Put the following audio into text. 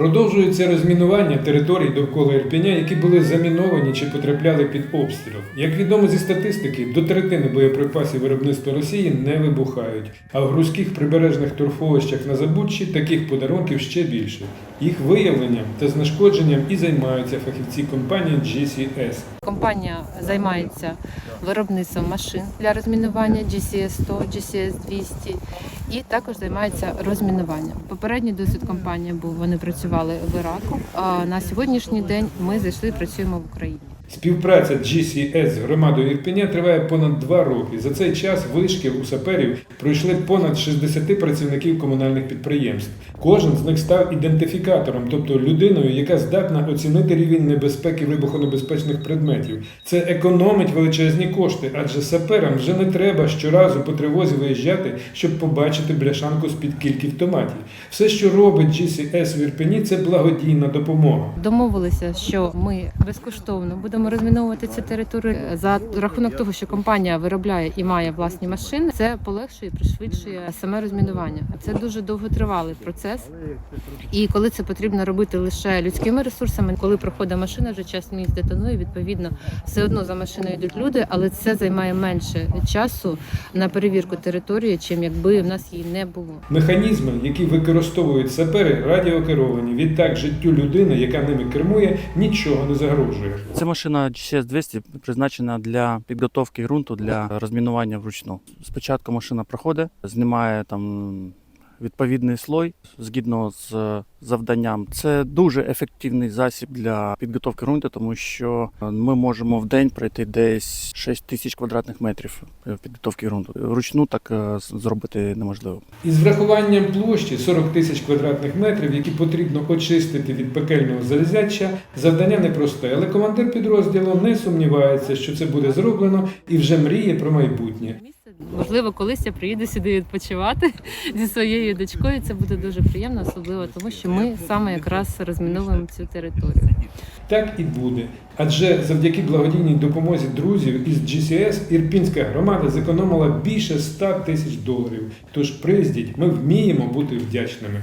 Продовжується розмінування територій довкола Ірпеня, які були заміновані чи потрапляли під обстріл. Як відомо зі статистики, до третини боєприпасів виробництва Росії не вибухають, а в грузьких прибережних торфовищах на Забудчі таких подарунків ще більше. Їх виявленням та знешкодженням і займаються фахівці компанії GCS. Компанія займається виробництвом машин для розмінування GCS 100, GCS 200 і також займається розмінуванням. Попередній досвід компанії був, вони працювали в Іраку. А на сьогоднішній день ми зайшли працюємо в Україні. Співпраця GCS з громадою Ірпеня триває понад два роки. За цей час вишкіл у саперів пройшли понад 60 працівників комунальних підприємств. Кожен з них став ідентифікатором, тобто людиною, яка здатна оцінити рівень небезпеки вибухонебезпечних предметів. Це економить величезні кошти, адже саперам вже не треба щоразу по тривозі виїжджати, щоб побачити бляшанку з-під кільків томатів. Все, що робить GCS в Ірпені, це благодійна допомога. Домовилися, що ми безкоштовно будемо розміновувати цю територію за рахунок того, що компанія виробляє і має власні машини. Це полегшує, пришвидшує саме розмінування. Це дуже довготривалий процес. І коли це потрібно робити лише людськими ресурсами, коли проходить машина, вже час місць детонує. Відповідно, все одно за машиною йдуть люди, але це займає менше часу на перевірку території, чим якби в нас її не було. Механізми, які використовують сапери, радіокеровані. Відтак життю людини, яка ними кермує, нічого не загрожує. Ця машина GCS 200 призначена для підготовки ґрунту для розмінування вручну. Спочатку машина проходить, знімає там відповідний слой згідно з завданням. Це дуже ефективний засіб для підготовки ґрунту, тому що ми можемо в день пройти десь 6 тисяч квадратних метрів підготовки ґрунту. Вручну так е, зробити неможливо. Із врахуванням площі 40 тисяч квадратних метрів, які потрібно очистити від пекельного залізяча, завдання непросте, але командир підрозділу не сумнівається, що це буде зроблено і вже мріє про майбутнє. Можливо, колись я приїду сюди відпочивати зі своєю дочкою. Це буде дуже приємно, особливо тому, що ми саме якраз розміновуємо цю територію. Так і буде. Адже завдяки благодійній допомозі друзів із GCS Ірпінська громада зекономила більше 100 тисяч доларів. Тож приїздіть, ми вміємо бути вдячними.